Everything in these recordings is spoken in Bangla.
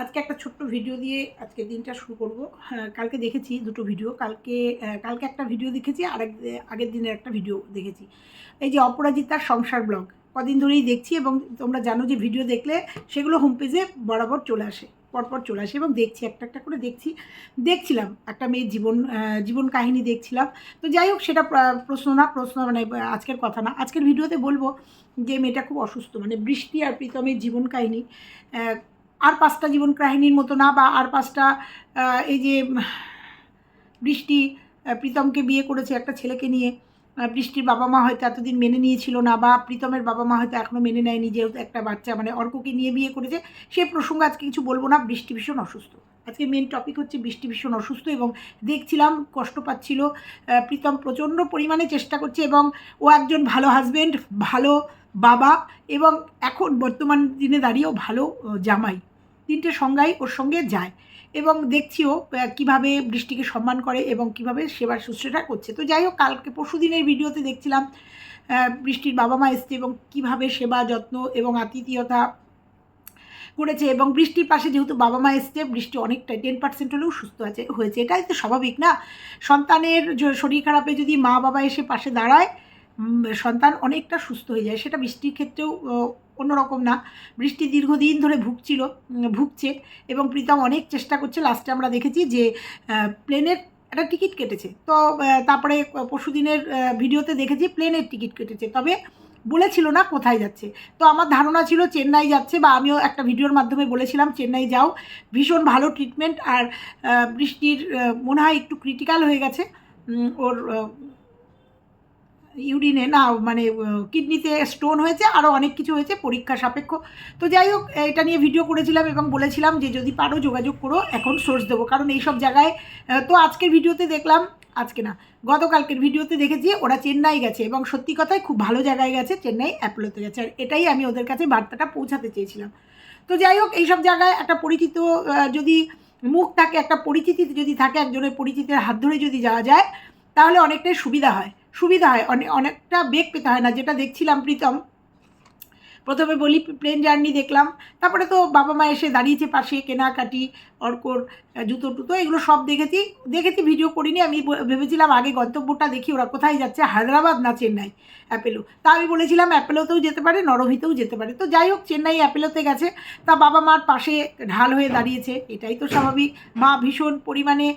আজকে একটা ছোট্ট ভিডিও দিয়ে আজকে দিনটা শুরু করব। হ্যাঁ কালকে দেখেছি দুটো ভিডিও কালকে কালকে একটা ভিডিও দেখেছি, আর আগের দিনের একটা ভিডিও দেখেছি। এই যে অপরাজিতার সংসার ব্লগ, কদিন ধরেই দেখছি এবং তোমরা জানো যে ভিডিও দেখলে সেগুলো হোম পেজে বরাবর চলে আসে, পরপর চলে আসে এবং দেখছি, একটা একটা করে দেখছি। দেখছিলাম একটা মেয়ের জীবন জীবন কাহিনী দেখছিলাম। তো যাই হোক, সেটা প্রশ্ন না, প্রশ্ন মানে আজকের কথা না। আজকের ভিডিওতে বলব যে মেয়েটা খুব অসুস্থ মানে বৃষ্টি আর প্রীতমের জীবন কাহিনী আর পাঁচটা জীবন কাহিনীর মতো না বা আর পাঁচটা এই যে বৃষ্টি প্রীতমকে বিয়ে করেছে একটা ছেলেকে নিয়ে বৃষ্টির বাবা মা হয়তো এতদিন মেনে নিয়েছিল না বা প্রীতমের বাবা মা হয়তো এখনও মেনে নেয়নি যেহেতু একটা বাচ্চা মানে অর্ককে নিয়ে বিয়ে করেছে সেই প্রসঙ্গে আজকে কিছু বলব না। বৃষ্টি ভীষণ অসুস্থ। আজকে মেন টপিক হচ্ছে বৃষ্টি ভীষণ অসুস্থ এবং দেখছিলাম কষ্ট পাচ্ছিল প্রীতম প্রচণ্ড পরিমাণে চেষ্টা করছে এবং ও একজন ভালো হাজবেন্ড ভালো বাবা এবং এখন বর্তমান দিনে দাঁড়িয়েও ভালো জামাই। তিনটে সংজ্ঞাই ওর সঙ্গে যায় এবং দেখছিও কীভাবে বৃষ্টিকে সম্মান করে এবং কীভাবে সেবা শুশ্রূষা করছে। তো যাই হোক, কালকে পরশু দিনের ভিডিওতে দেখছিলাম বৃষ্টির বাবা মা এসছে এবং কীভাবে সেবা যত্ন এবং আতিথেয়তা করেছে এবং বৃষ্টির পাশে যেহেতু বাবা মা এসছে, বৃষ্টি অনেকটাই টেন পার্সেন্ট হলেও সুস্থ আছে, হয়েছে। এটাই তো স্বাভাবিক না? সন্তানের শরীর খারাপে যদি মা বাবা এসে পাশে দাঁড়ায় সন্তান অনেকটা সুস্থ হয়ে যায়। সেটা বৃষ্টির ক্ষেত্রেও অন্যরকম না। বৃষ্টি দীর্ঘদিন ধরে ভুগছিল ভুগছে এবং প্রীতম অনেক চেষ্টা করছে। লাস্টে আমরা দেখেছি যে প্লেনের একটা টিকিট কেটেছে। তো তারপরে পরশু দিনের ভিডিওতে দেখেছি প্লেনের টিকিট কেটেছে। তবে বলেছিল না কোথায় যাচ্ছে। তো আমার ধারণা ছিল চেন্নাই যাচ্ছে বা আমিও একটা ভিডিওর মাধ্যমে বলেছিলাম, চেন্নাই যাও। ভীষণ ভালো ট্রিটমেন্ট আর বৃষ্টির মনে হয় একটু ক্রিটিক্যাল হয়ে গেছে। ওর ইউরিনে, না মানে কিডনিতে স্টোন হয়েছে আরও অনেক কিছু হয়েছে, পরীক্ষা সাপেক্ষ। তো যাই হোক এটা নিয়ে ভিডিও করেছিলাম এবং বলেছিলাম যে যদি পারো যোগাযোগ করো, এখন সোর্স দেবো। কারণ এই সব জায়গায় তো আজকের ভিডিওতে দেখলাম, আজকে না, গতকালকের ভিডিওতে দেখেছি, ওরা চেন্নাই গেছে এবং সত্যি কথাই খুব ভালো জায়গায় গেছে, চেন্নাই অ্যাপোলোতে গেছে। আর এটাই আমি ওদের কাছে বার্তাটা পৌঁছাতে চেয়েছিলাম। তো যাই হোক, এইসব জায়গায় একটা পরিচিত যদি মুখ থাকে, একটা পরিচিতি যদি থাকে, একজনের পরিচিতের হাত ধরে যদি যাওয়া যায়, তাহলে অনেকটাই সুবিধা হয়। সুবিধা হয় অনেক অনেকটা বেগ পেতে হয় না, যেটা দেখছিলাম প্রীতম। প্রথমে বলি, প্লেন জার্নি দেখলাম, তারপরে তো বাবা মা এসে দাঁড়িয়েছে পাশে কেনাকাটি অর্কর জুতো টুতো, এগুলো সব দেখেছি। দেখেছি, ভিডিও করিনি। আমি ভেবেছিলাম আগে গন্তব্যটা দেখি, ওরা কোথায় যাচ্ছে, হায়দ্রাবাদ না চেন্নাই? অ্যাপেলো। তা আমি বলেছিলাম, অ্যাপেলোতেও যেতে পারে, নরভিতেও যেতে পারে। তো যাই হোক, চেন্নাই অ্যাপেলোতে গেছে। তা বাবা মার পাশে ঢাল হয়ে দাঁড়িয়েছে। এটাই তো স্বাভাবিক। মা ভীষণ পরিমাণে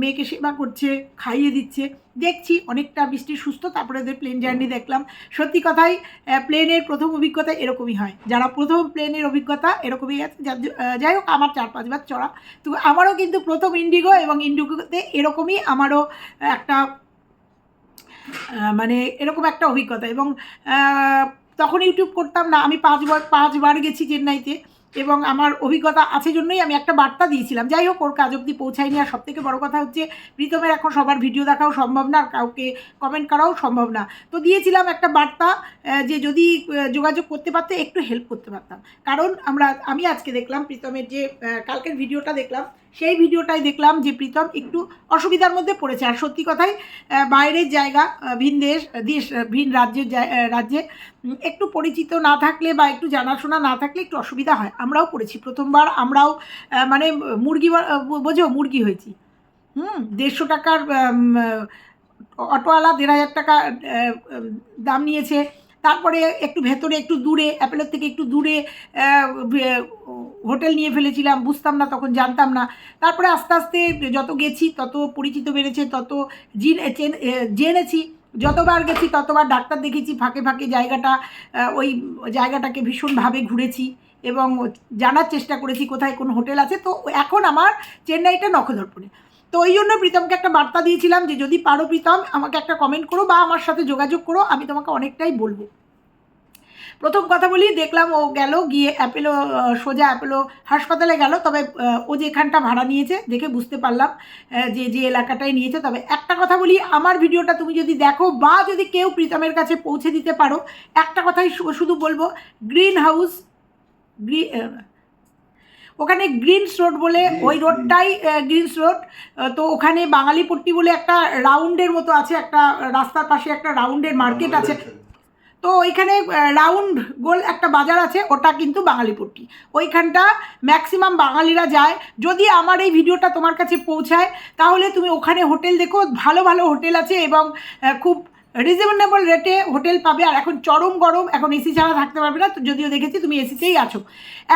মেয়েকে সেবা করছে, খাইয়ে দিচ্ছে। দেখছি, অনেকটা বৃষ্টি সুস্থ, তারপরে ওদের প্লেন জার্নি দেখলাম। সত্যি কথাই প্লেনের প্রথম অভিজ্ঞতা এরকমই হয়। যারা প্রথম প্লেনের অভিজ্ঞতা এরকমই আছে যাই হোক, আমার চার পাঁচবার চড়া। তো আমারও কিন্তু প্রথম ইন্ডিগো এবং ইন্ডিগোতে এরকমই আমারও একটা মানে এরকম একটা অভিজ্ঞতা এবং তখন ইউটিউব করতাম না। আমি পাঁচবার পাঁচবার গেছি চেন্নাইতে। এবং আমার অভিজ্ঞতা আছে জন্যই আমি একটা বার্তা দিয়েছিলাম। যাই হোক, ওর কাজ অবধি পৌঁছায়নি। আর সবথেকে বড় কথা হচ্ছে, প্রীতমের এখন সবার ভিডিও দেখাও সম্ভব না, আর কাউকে কমেন্ট করাও সম্ভব না। তো দিয়েছিলাম একটা বার্তা যে যদি যোগাযোগ করতে পারতে, একটু হেল্প করতে পারতাম। কারণ আমরা, আমি আজকে দেখলাম প্রীতমের যে কালকের ভিডিওটা দেখলাম সেই ভিডিওটাই দেখলাম যে প্রীতম একটু অসুবিধার মধ্যে পড়েছে। আর সত্যি কথাই বাইরের জায়গা ভিন দেশ দেশ, ভিন রাজ্যের রাজ্যে একটু পরিচিত না থাকলে বা একটু জানাশোনা না থাকলে একটু অসুবিধা হয়। আমরাও পড়েছি প্রথমবার, আমরাও মানে মুরগি বোঝো, মুরগি হয়েছি। হুম, দেড়শো টাকার অটোওয়ালা দেড় হাজার টাকা দাম নিয়েছে। তারপরে একটু ভেতরে, একটু দূরে, অ্যাপেলের থেকে একটু দূরে হোটেল নিয়ে ফেলেছিলাম, বুঝতাম না, তখন জানতাম না। তারপরে আস্তে আস্তে যত গেছি, তত পরিচিত বেড়েছে, তত জেনেছি। যতবার গেছি, ততবার ডাক্তার দেখেছি, ফাঁকে ফাঁকে জায়গাটা ওই জায়গাটাকে ভীষণভাবে ঘুরেছি এবং জানার চেষ্টা করেছি কোথায় কোন হোটেল আছে। তো এখন আমার চেন্নাইটা নখদর্পণে। তো ওই জন্য প্রীতমকে একটা বার্তা দিয়েছিলাম যে যদি পারো প্রীতম, আমাকে একটা কমেন্ট করো বা আমার সাথে যোগাযোগ করো, আমি তোমাকে অনেকটাই বলব। প্রথম কথা বলি, দেখলাম ও গেল, গিয়ে অ্যাপেলো সোজা অ্যাপেলো হাসপাতালে গেল, তবে ও যেখানটা ভাড়া নিয়েছে দেখে বুঝতে পারলাম যে যে এলাকাটায় নিয়েছে। তবে একটা কথা বলি, আমার ভিডিওটা তুমি যদি দেখো বা যদি কেউ প্রীতমের কাছে পৌঁছে দিতে পারো, একটা কথাই শুধু বলব গ্রিন হাউস ওখানে গ্রিনস রোড বলে ওই রোডটাই গ্রিনস রোড। তো ওখানে বাঙালি পট্টি বলে একটা রাউন্ডের মতো আছে একটা রাস্তার পাশে একটা রাউন্ডের মার্কেট আছে। তো ওইখানে রাউন্ড গোল একটা বাজার আছে ওটা কিন্তু বাঙালিপট্টি। ওইখানটা ম্যাক্সিমাম বাঙালিরা যায়। যদি আমার এই ভিডিওটা তোমার কাছে পৌঁছায় তাহলে তুমি ওখানে হোটেল দেখো ভালো ভালো হোটেল আছে এবং খুব রিজনেবল রেটে হোটেল পাবে, আর এখন চরম গরম, এখন এসি ছাড়া থাকতে পারবে না যদিও দেখেছি তুমি এসিতেই আছো।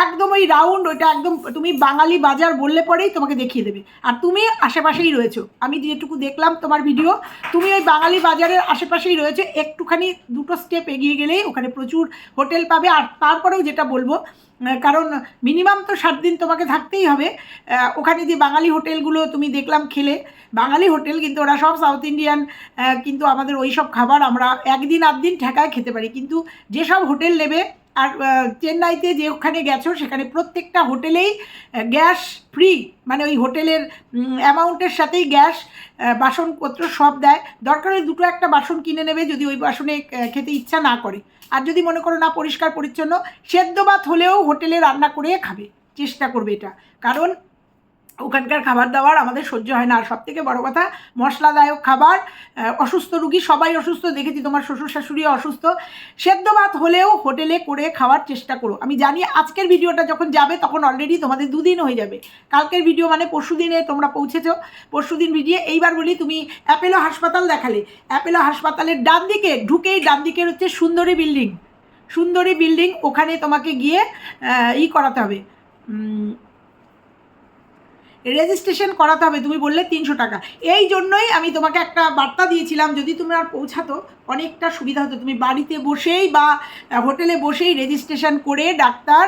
একদম ওই রাউন্ড ওইটা একদম, তুমি বাঙালি বাজার বললে পরেই তোমাকে দেখিয়ে দেবে। আর তুমি আশেপাশেই রয়েছো। আমি যেটুকু দেখলাম তোমার ভিডিও তুমি ওই বাঙালি বাজারের আশেপাশেই রয়েছে। একটুখানি দুটো স্টেপ এগিয়ে গেলেই ওখানে প্রচুর হোটেল পাবে। আর তারপরেও যেটা বলব কারণ মিনিমাম তো সাত দিন তোমাকে থাকতেই হবে। ওখানে যে বাঙালি হোটেলগুলো তুমি দেখলাম খেলে, বাঙালি হোটেল কিন্তু ওরা সব সাউথ ইন্ডিয়ান কিন্তু আমাদের ওই সব খাবার আমরা একদিন আধ দিন ঠেকায় খেতে পারি। কিন্তু যেসব হোটেল নেবে আর চেন্নাইতে যে ওখানে গেছো, সেখানে প্রত্যেকটা হোটেলেই গ্যাস ফ্রি মানে ওই হোটেলের অ্যামাউন্টের সাথেই গ্যাস বাসনপত্র সব দেয়। দরকার হলে দুটো একটা বাসন কিনে নেবে যদি ওই বাসনে খেতে ইচ্ছা না করে। আর যদি মনে করো না পরিষ্কার পরিচ্ছন্ন, সেদ্ধ ভাত হলেও হোটেলে রান্না করে খাবে। চেষ্টা করবে এটা। কারণ ওখানকার খাবার দাবার আমাদের সহ্য হয় না। আর সব থেকে বড়ো কথা, মশলাদায়ক খাবার অসুস্থ রুগী, সবাই অসুস্থ, দেখেছি তোমার শ্বশুর শাশুড়ি অসুস্থ। সেদ্ধ ভাত হলেও হোটেলে করে খাওয়ার চেষ্টা করো। আমি জানি আজকের ভিডিওটা যখন যাবে তখন অলরেডি তোমাদের দুদিন হয়ে যাবে। কালকের ভিডিও মানে পরশু দিনে তোমরা পৌঁছেছো। পরশু দিন ভিডিও, এইবার বলি তুমি অ্যাপেলো হাসপাতাল দেখালে। অ্যাপেলো হাসপাতালের ডান দিকে, ঢুকেই ডান দিকের হচ্ছে সুন্দরী বিল্ডিং। সুন্দরী বিল্ডিং, ওখানে তোমাকে গিয়ে ই করাতে হবে। রেজিস্ট্রেশন করাতে হবে, তুমি বললে তিনশো টাকা। এই জন্যই আমি তোমাকে একটা বার্তা দিয়েছিলাম, যদি তুমি আর পৌঁছাতো, অনেকটা সুবিধা হতো। তুমি বাড়িতে বসেই বা হোটেলে বসেই রেজিস্ট্রেশন করে ডাক্তার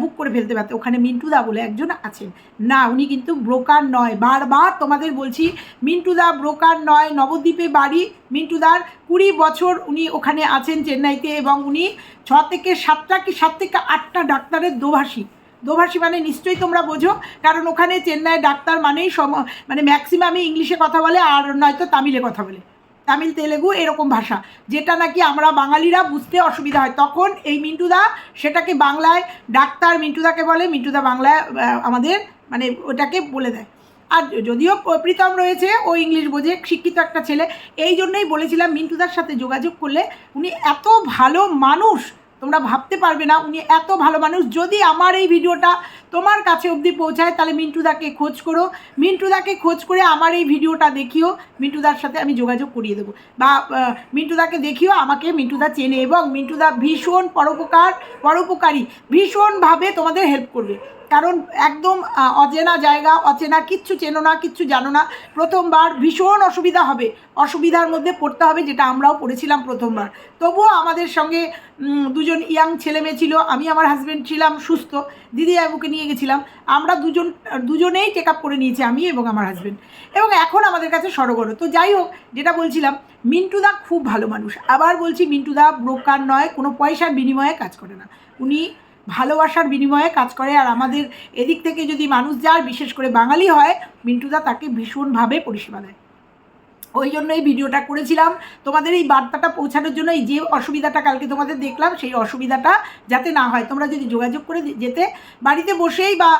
বুক করে ফেলতে পারতে। ওখানে মিন্টুদা বলে একজন আছেন। না, উনি কিন্তু ব্রোকার নয়। বারবার তোমাদের বলছি, মিন্টুদা ব্রোকার নয়, নবদ্বীপে বাড়ি। মিন্টুদার কুড়ি বছর উনি ওখানে আছেন চেন্নাইতে এবং উনি ছ থেকে সাতটা কি সাত থেকে আটটা ডাক্তারের দোভাষী। দোভাষী মানে নিশ্চয়ই তোমরা বোঝো, কারণ ওখানে চেন্নাই ডাক্তার মানেই সম মানে ম্যাক্সিমামই ইংলিশে কথা বলে আর নয়তো তামিলে কথা বলে। তামিল, তেলেগু এরকম ভাষা, যেটা নাকি আমরা বাঙালিরা বুঝতে অসুবিধা হয়। তখন এই মিন্টুদা সেটাকে বাংলায় ডাক্তার মিন্টুদাকে বলে, মিন্টুদা বাংলায় আমাদের মানে ওটাকে বলে দেয়। আর যদিও প্রীতম রয়েছে, ও ইংলিশ বোঝে, শিক্ষিত একটা ছেলে, এই জন্যই বলেছিলাম মিন্টুদার সাথে যোগাযোগ করলে উনি এত ভালো মানুষ তোমরা ভাবতে পারবে না, উনি এত ভালো মানুষ। যদি আমার এই ভিডিওটা তোমার কাছে অবধি পৌঁছায়, তাহলে মিন্টুদাকে খোঁজ করো। মিন্টুদাকে খোঁজ করে আমার এই ভিডিওটা দেখিও। মিন্টুদার সাথে আমি যোগাযোগ করিয়ে দেবো। বা মিন্টুদাকে দেখিও, আমাকে মিন্টুদা চেনে এবং মিন্টুদা ভীষণ পরোপকার, পরোপকারী, ভীষণভাবে তোমাদের হেল্প করবে। কারণ একদম অচেনা জায়গা, অচেনা, কিচ্ছু চেনো না, কিচ্ছু জানো না। প্রথমবার ভীষণ অসুবিধা হবে। অসুবিধার মধ্যে পড়তে হবে, যেটা আমরাও পড়েছিলাম প্রথমবার। তবুও আমাদের সঙ্গে দুজন ইয়াং ছেলে মেয়ে ছিল। আমি আমার হাজব্যান্ড ছিলাম, সুস্থ। দিদি বাবুকে নিয়ে গেছিলাম। আমরা দুজন, দুজনেই চেক আপ করে নিয়েছি, আমি এবং আমার হাজব্যান্ড এবং এখন আমাদের কাছে সরগর তো যাই হোক, যেটা বলছিলাম, মিন্টুদা খুব ভালো মানুষ। আবার বলছি, মিন্টুদা ব্রোকার নয়, কোনো পয়সার বিনিময়ে কাজ করে না। উনি ভালোবাসার বিনিময়ে কাজ করে। আর আমাদের এদিক থেকে যদি মানুষ যার বিশেষ করে বাঙালি হয়, মিন্টুদা তাকে ভীষণভাবে পরিষেবা দেয়। ওই জন্য এই ভিডিওটা করেছিলাম। তোমাদের এই বার্তাটা পৌঁছানোর জন্য এই যে অসুবিধাটা কালকে তোমাদের দেখলাম, সেই অসুবিধাটা যাতে না হয়। তোমরা যদি যোগাযোগ করে যেতে, বাড়িতে বসেই বা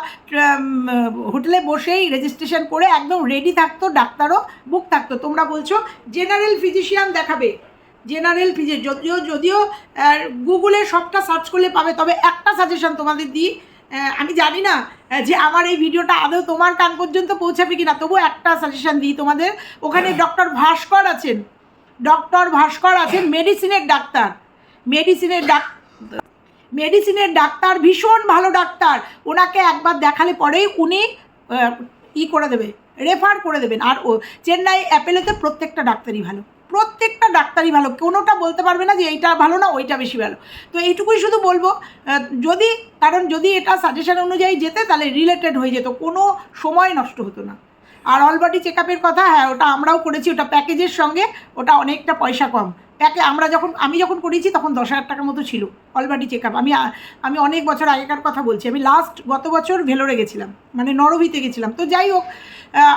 হোটেলে বসেই রেজিস্ট্রেশন করে একদম রেডি থাকতো, ডাক্তারও বুক থাকতো। তোমরা বলছো জেনারেল ফিজিশিয়ান দেখাবে। জেনারেল ফিজি যদিও যদিও গুগলে সবটা সার্চ করলে পাবে তবে একটা সাজেশন তোমাদের দিই। আমি জানি না যে আমার এই ভিডিওটা আদৌ তোমার কান পর্যন্ত পৌঁছাবে কি না তবু একটা সাজেশন দিই তোমাদের। ওখানে ডক্টর ভাস্কর আছেন। ডক্টর ভাস্কর আছেন মেডিসিনের ডাক্তার। মেডিসিনের ডাক মেডিসিনের ডাক্তার ভীষণ ভালো ডাক্তার। ওনাকে একবার দেখালে পরেই উনি ই করে দেবে রেফার করে দেবেন। আর ও চেন্নাই অ্যাপেলেতে প্রত্যেকটা ডাক্তারই ভালো। প্রত্যেকটা ডাক্তারই ভালো। কোনোটা বলতে পারবে না যে এইটা ভালো না, ওইটা বেশি ভালো। তো এইটুকুই শুধু বলব যদি, কারণ যদি এটা সাজেশন অনুযায়ী যেতে, তাহলে রিলেটেড হয়ে যেত। কোনো সময় নষ্ট হতো না। আর অল বডি চেক কথা হ্যাঁ ওটা আমরাও করেছি, ওটা প্যাকেজের সঙ্গে, ওটা অনেকটা পয়সা কম। প্যাকে আমরা যখন, আমি যখন করেছি তখন দশ হাজার টাকার মতো ছিল অল বডি চেক আপ আমি আমি অনেক বছর আগেকার কথা বলছি, আমি লাস্ট গত বছর ভেলোরে গেছিলাম মানে নরভিতে গেছিলাম। তো যাই হোক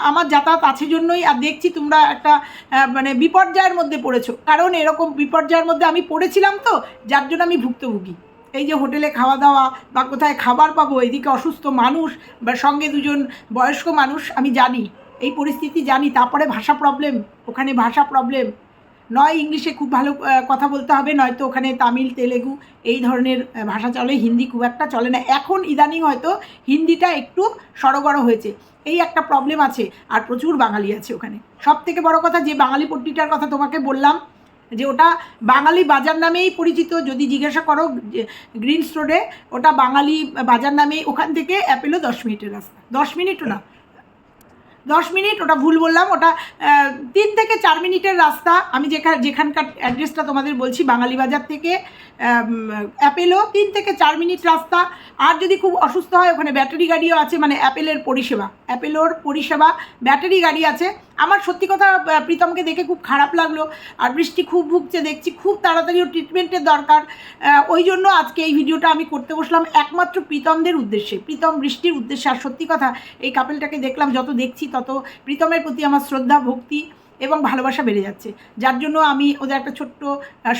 আমার যাতায়াত আছে জন্যই, আর দেখছি তোমরা একটা মানে বিপর্যয়ের মধ্যে পড়েছো। কারণ এরকম বিপর্যয়ের মধ্যে আমি পড়েছিলাম তো, যার জন্য আমি ভুক্তভোগী। এই যে হোটেলে খাওয়া দাওয়া বা কোথায় খাবার পাবো, এদিকে অসুস্থ মানুষ বা সঙ্গে দুজন বয়স্ক মানুষ, আমি জানি, এই পরিস্থিতি জানি, তারপরে ভাষা প্রবলেম ওখানে ভাষা প্রবলেম নয় ইংলিশে খুব ভালো কথা বলতে হবে, নয়তো ওখানে তামিল, তেলেগু এই ধরনের ভাষা চলে, হিন্দি খুব একটা চলে না। এখন ইদানিং হয়তো হিন্দিটা একটু সড়গড় হয়েছে। এই একটা প্রবলেম আছে, আর প্রচুর বাঙালি আছে ওখানে। সব থেকে বড় কথা, যে বাঙালি পট্টিটার কথা তোমাকে বললাম, যে ওটা বাঙালি বাজার নামেই পরিচিত, যদি জিজ্ঞাসা করো গ্রিনস রোডে, ওটা বাঙালি বাজার নামেই ওখান থেকে অ্যাপেলো দশ মিনিটের রাস্তা। দশ মিনিটও না দশ মিনিট, ওটা ভুল বললাম, ওটা তিন থেকে চার মিনিটের রাস্তা। আমি যেখান যেখানকার অ্যাড্রেসটা তোমাদের বলছি, বাঙালি বাজার থেকে অ্যাপেলও অ্যাপেলো তিন থেকে চার মিনিট রাস্তা। আর যদি খুব অসুস্থ হয়, ওখানে ব্যাটারি গাড়িও আছে মানে অ্যাপেলের পরিষেবা। অ্যাপেলোর পরিষেবা, ব্যাটারি গাড়ি আছে। আমার সত্যি কথা প্রীতমকে দেখে খুব খারাপ লাগল, আর বৃষ্টি খুব ভুগছে, দেখছি খুব তাড়াতাড়ি ট্রিটমেন্টের দরকার। ওই জন্য আজকে এই ভিডিওটা আমি করতে বসলাম একমাত্র প্রীতমদের উদ্দেশ্যে। প্রীতম বৃষ্টির উদ্দেশ্যে, আর সত্যি কথা, এই কাপেলটাকে দেখলাম, যত দেখছি তত প্রীতমের প্রতি আমার শ্রদ্ধা, ভক্তি। এবং ভালোবাসা বেড়ে যাচ্ছে। যার জন্য আমি ওদের একটা ছোট্ট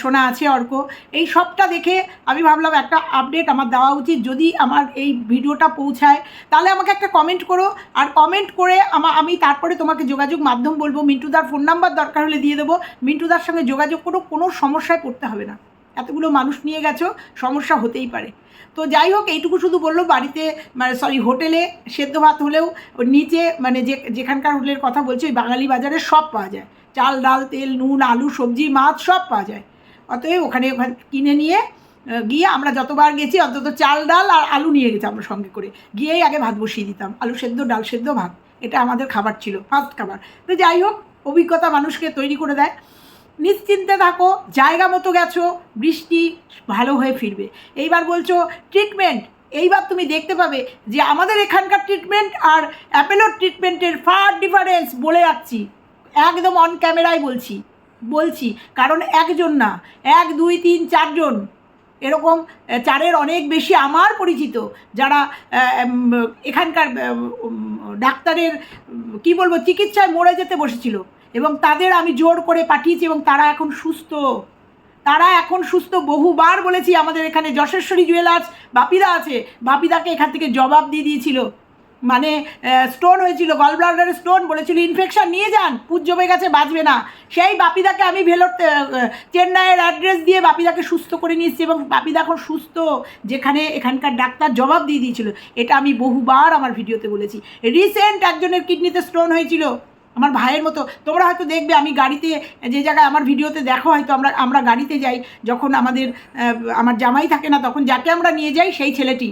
সোনা আছে, অর্ক। এই সবটা দেখে আমি ভাবলাম একটা আপডেট আমার দেওয়া উচিত। যদি আমার এই ভিডিওটা পৌঁছায়, তাহলে আমাকে একটা কমেন্ট করো। আর কমেন্ট করে আমা, আমি তারপরে তোমাকে যোগাযোগ মাধ্যম বলব। মিন্টুদার ফোন নাম্বার দরকার হলে দিয়ে দেবো। মিন্টুদার সঙ্গে যোগাযোগ করো, কোনো সমস্যায় পড়তে হবে না। এতগুলো মানুষ নিয়ে গেছো, সমস্যা হতেই পারে। তো যাই হোক, এইটুকু শুধু বলল, বাড়িতে মানে সরি হোটেলে সেদ্ধ ভাত হলেও নিচে মানে যে, যেখানকার হোটেলের কথা বলছি, ওই বাঙালি বাজারে সব পাওয়া যায়। চাল, ডাল, তেল, নুন, আলু, সবজি, মাছ সব পাওয়া যায়। অতএব ওখানে ওখানে কিনে নিয়ে গিয়ে আমরা যতবার গেছি, অন্তত চাল, ডাল আর আলু নিয়ে গেছি আমরা সঙ্গে করে। গিয়েই আগে ভাত বসিয়ে দিতাম, আলু সেদ্ধ, ডাল সেদ্ধ, ভাত। এটা আমাদের খাবার ছিল ফার্স্ট খাবার। তো যাই হোক, অভিজ্ঞতা মানুষকে তৈরি করে দেয়। নিশ্চিন্তে থাকো, জায়গা মতো গেছো, বৃষ্টি ভালো হয়ে ফিরবে। এইবার বলছো ট্রিটমেন্ট এইবার তুমি দেখতে পাবে যে আমাদের এখানকার ট্রিটমেন্ট আর অ্যাপেলোর ট্রিটমেন্টের ফার ডিফারেন্স বলে যাচ্ছি। একদম অন ক্যামেরায় বলছি বলছি, কারণ একজন না, এক, দুই, তিন, চারজন, এরকম চারের অনেক বেশি আমার পরিচিত, যারা এখানকার ডাক্তারের কি বলব, চিকিৎসায় মরে যেতে বসেছিল। এবং তাদের আমি জোর করে পাঠিয়েছি এবং তারা এখন সুস্থ। তারা এখন সুস্থ বহুবার বলেছি আমাদের এখানে যশেশ্বরী জুয়েলার্স বাপিদা আছে। বাপিদাকে এখান থেকে জবাব দিয়ে দিয়েছিল। মানে স্টোন হয়েছিল গল ব্লাডারে স্টোন বলেছিল ইনফেকশন নিয়ে যান, পুজ জমে গেছে, বাঁচবে না। সেই বাপিদাকে আমি ভেলোর চেন্নাইয়ের অ্যাড্রেস দিয়ে বাপিদাকে সুস্থ করে নিয়ে এসেছি এবং বাপিদা এখন সুস্থ, যেখানে এখানকার ডাক্তার জবাব দিয়ে দিয়েছিল। এটা আমি বহুবার আমার ভিডিওতে বলেছি। রিসেন্ট একজনের কিডনিতে স্টোন হয়েছিল। আমার ভাইয়ের মতো। তোমরা হয়তো দেখবে আমি গাড়িতে, যে জায়গায় আমার ভিডিওতে দেখো, হয়তো আমরা আমরা গাড়িতে যাই, যখন আমাদের আমার জামাই থাকে না, তখন যাকে আমরা নিয়ে যাই, সেই ছেলেটি।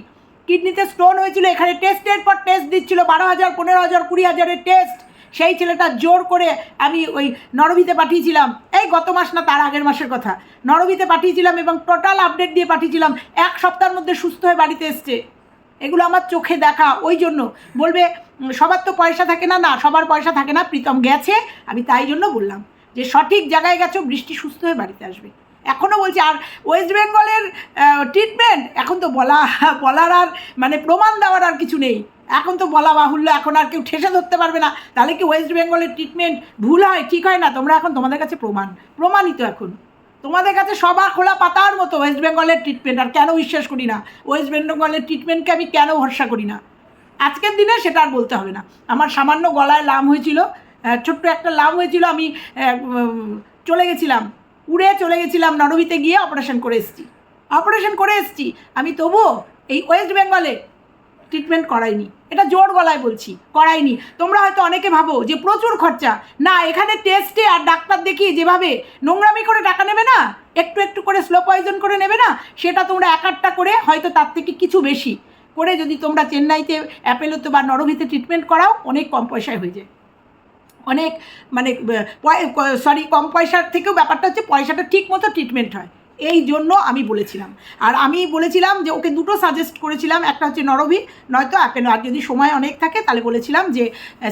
কিডনিতে স্টোন হয়েছিল, এখানে টেস্টের পর টেস্ট দিচ্ছিল, বারো হাজার, পনেরো হাজার, কুড়ি হাজারের টেস্ট সেই ছেলেটা জোর করে আমি ওই নরভিতে পাঠিয়েছিলাম। এই গত মাস না, তার আগের মাসের কথা। নরভিতে পাঠিয়েছিলাম এবং টোটাল আপডেট দিয়ে পাঠিয়েছিলাম, এক সপ্তাহের মধ্যে সুস্থ হয়ে বাড়িতে এসছে। এগুলো আমার চোখে দেখা, ওই জন্য। বলবে সবার তো পয়সা থাকে না না, সবার পয়সা থাকে না, প্রীতম গেছে, আমি তাই জন্য বললাম যে সঠিক জায়গায় গেছো, বৃষ্টি সুস্থ হয়ে বাড়িতে আসবে। এখনও বলছি, আর ওয়েস্ট বেঙ্গলের ট্রিটমেন্ট এখন তো বলা, বলার আর মানে প্রমাণ দেওয়ার আর কিছু নেই। এখন তো বলা বাহুল্য, এখন আর কেউ ঠেসে ধরতে পারবে না। তাহলে কি ওয়েস্ট বেঙ্গলের ট্রিটমেন্ট ভুল হয়? ঠিক হয় না? তোমরা এখন তোমাদের কাছে প্রমাণ। প্রমাণিত এখন। তোমাদের কাছে সবার খোলা পাতার মতো ওয়েস্ট বেঙ্গলের ট্রিটমেন্ট আর কেন বিশ্বাস করি না? ওয়েস্ট বেঙ্গলের ট্রিটমেন্টকে আমি কেন ভরসা করি না? আজকের দিনে সেটা আর বলতে হবে না। আমার সামান্য গলায় লাম হয়েছিল ছোট্ট একটা লাম হয়েছিল, আমি চলে গেছিলাম, উড়ে চলে গেছিলাম নরবিতে গিয়ে অপারেশন করে এসেছি। অপারেশন করে এসেছি। আমি তবুও এই ওয়েস্ট বেঙ্গলে ট্রিটমেন্ট করাইনি। এটা জোর গলায় বলছি, করাইনি। তোমরা হয়তো অনেকে ভাবো যে প্রচুর খরচা। না, এখানে টেস্টে আর ডাক্তার দেখিয়ে যেভাবে নোংরামি করে টাকা নেবে না, একটু একটু করে স্লো পয়জন করে নেবে না, সেটা তোমরা এক করে হয়তো তার থেকে কিছু বেশি। করে যদি তোমরা চেন্নাইতে অ্যাপেলোতে বা নরভিতে ট্রিটমেন্ট করাও, অনেক কম পয়সায় হয়ে যায়। অনেক মানে সরি কম পয়সার থেকেও ব্যাপারটা হচ্ছে পয়সাটা ঠিক মতো ট্রিটমেন্ট হয়। এই জন্য আমি বলেছিলাম। আর আমি বলেছিলাম যে ওকে দুটো সাজেস্ট করেছিলাম, একটা হচ্ছে নরবি নয়তো অ্যাপেলো আর যদি সময় অনেক থাকে তাহলে বলেছিলাম যে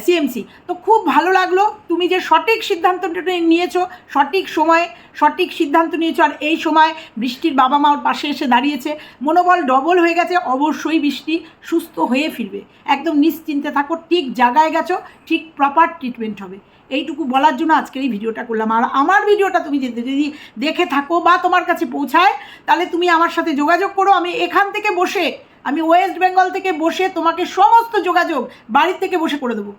সিএমসি তো খুব ভালো লাগল, তুমি যে সঠিক সিদ্ধান্তটা নিয়েছো, সঠিক সময়ে, সঠিক সিদ্ধান্ত নিয়েছো, আর এই সময় বৃষ্টির বাবা মা ওর পাশে এসে দাঁড়িয়েছে, মনোবল ডবল হয়ে গেছে, অবশ্যই বৃষ্টি সুস্থ হয়ে ফিরবে। একদম নিশ্চিন্তে থাকো, ঠিক জায়গায় গেছো, ঠিক প্রপার ট্রিটমেন্ট হবে। এইটুকু বলার জন্য আজকের এই ভিডিওটা করলাম। আর আমার ভিডিওটা তুমি যদি দেখে থাকো বা তোমার কাছে পৌঁছায়, তাহলে তুমি আমার সাথে যোগাযোগ করো। আমি এখান থেকে বসে, আমি ওয়েস্ট বেঙ্গল থেকে বসে তোমাকে সমস্ত যোগাযোগ বাড়ির থেকে বসে করে দেবো।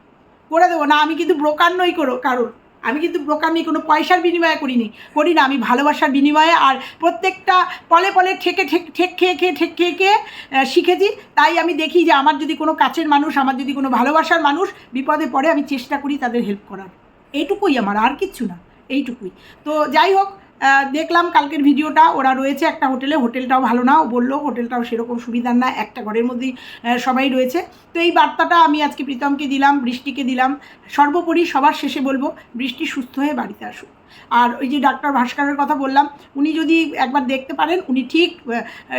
করে দেবো না, আমি কিন্তু ব্রোকার নই করো কারোর। আমি কিন্তু বোকামি, কোনো পয়সার বিনিময়ে করিনি। করি না, আমি ভালোবাসার বিনিময়ে আর প্রত্যেকটা পলে পলে ঠেকে ঠেক ঠেক খেয়ে খেয়ে, ঠেক খেয়ে খেয়ে শিখেছি। তাই আমি দেখি যে আমার যদি কোনো কাছের মানুষ, আমার যদি কোনো ভালোবাসার মানুষ বিপদে পড়ে, আমি চেষ্টা করি তাদের হেল্প করার। এইটুকুই আমার, আর কিচ্ছু না, এইটুকুই। তো যাই হোক দেখলাম কালকের ভিডিওটা, ওরা রয়েছে একটা হোটেলে, হোটেলটাও ভালো না, ও বলল হোটেলটাও সেরকম সুবিধার না, একটা ঘরের মধ্যেই সবাই রয়েছে। তো এই বার্তাটা আমি আজকে প্রীতমকে দিলাম, বৃষ্টিকে দিলাম। সর্বোপরি সবার শেষে বলব, বৃষ্টি সুস্থ হয়ে বাড়িতে আসুক আর ওই যে ডাক্তার ভাস্করের কথা বললাম, উনি যদি একবার দেখতে পারেন, উনি ঠিক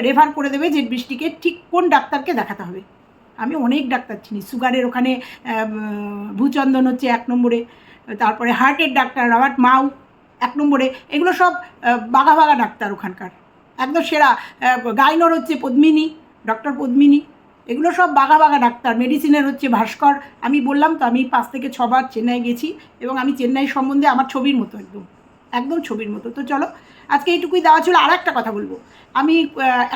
রেফার করে দেবে যে বৃষ্টিকে ঠিক কোন ডাক্তারকে দেখাতে হবে। আমি অনেক ডাক্তার চিনি, সুগারের ওখানে ভূচন্দন হচ্ছে এক নম্বরে, তারপরে হার্টের ডাক্তার, রবার্ট মাউ নম্বরে। এগুলো সব বাঘা বাঘা ডাক্তার ওখানকার। একদম সেরা গাইনর হচ্ছে পদ্মিনী, ডক্টর পদ্মিনী। এগুলো সব বাঘা বাঘা ডাক্তার। মেডিসিনের হচ্ছে ভাস্কর। আমি বললাম তো, আমি পাঁচ থেকে ছবার চেন্নাই গেছি এবং আমি চেন্নাই সম্বন্ধে আমার ছবির মতো একদম একদম ছবির মতো। তো চলো, আজকে এইটুকুই দেওয়া ছিল। আর একটা কথা বলব। আমি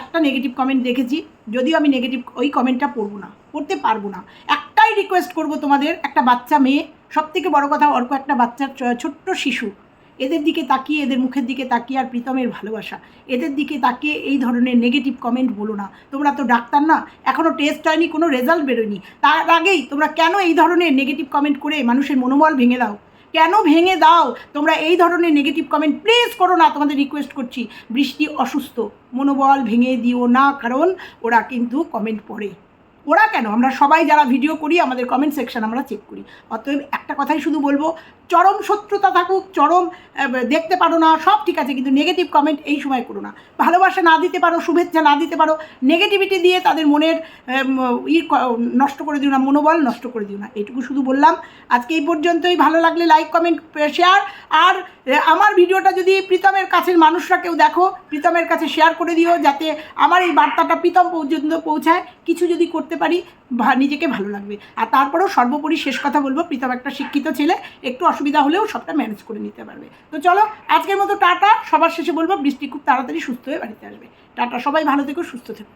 একটা নেগেটিভ কমেন্ট দেখেছি। যদিও আমি নেগেটিভ ওই কমেন্টটা পড়ব না, পড়তে পারব না। একটাই রিকোয়েস্ট করব তোমাদের, একটা বাচ্চা মেয়ে। সব থেকে বড় কথা অল্প একটা বাচ্চার ছোট্ট শিশু। এদের দিকে তাকিয়ে, এদের মুখের দিকে তাকিয়ে আর প্রীতমের ভালোবাসা। এদের দিকে তাকিয়ে এই ধরনের নেগেটিভ কমেন্ট বলো না। তোমরা তো ডাক্তার না এখনও টেস্ট হয়নি, কোনো রেজাল্ট বেরোয়নি। তার আগেই তোমরা কেন এই ধরনের নেগেটিভ কমেন্ট করে মানুষের মনোবল ভেঙে দাও? কেন ভেঙে দাও? তোমরা এই ধরনের নেগেটিভ কমেন্ট প্লিজ করো না, তোমাদের রিকোয়েস্ট করছি। বৃষ্টি অসুস্থ, মনোবল ভেঙে দিও না, কারণ ওরা কিন্তু কমেন্ট পড়ে। ওরা কেন? আমরা সবাই যারা ভিডিও করি, আমাদের কমেন্ট সেকশন আমরা চেক করি। অতএব একটা কথাই শুধু বলব, চরম শত্রুতা থাকুক, চরম দেখতে পারো না, সব ঠিক আছে, কিন্তু নেগেটিভ কমেন্ট এই সময় করো না। ভালোবাসা না দিতে পারো, শুভেচ্ছা না দিতে পারো নেগেটিভিটি দিয়ে তাদের মনের ই নষ্ট করে দিও না, মনোবল নষ্ট করে দিও না, এটুকু শুধু বললাম। আজকে এই পর্যন্তই, ভালো লাগলে লাইক কমেন্ট শেয়ার আর আমার ভিডিওটা যদি প্রীতমের কাছের মানুষরা কেউ দেখো, প্রীতমের কাছে শেয়ার করে দিও, যাতে আমার এই বার্তাটা প্রীতম পর্যন্ত পৌঁছায়। কিছু যদি করতে পারি, ভা- নিজেকে ভালো লাগবে। আর তারপরেও সর্বোপরি শেষ কথা বলব, প্রীতম একটা শিক্ষিত ছেলে, একটু অসুবিধা হলেও সবটা ম্যানেজ করে নিতে পারবে। তো চলো, আজকের মতো টাটা, সবার শেষে বলব, বৃষ্টি খুব তাড়াতাড়ি সুস্থ হয়ে বাড়িতে আসবে। টাটা, সবাই ভালো থেকো, সুস্থ থেকো।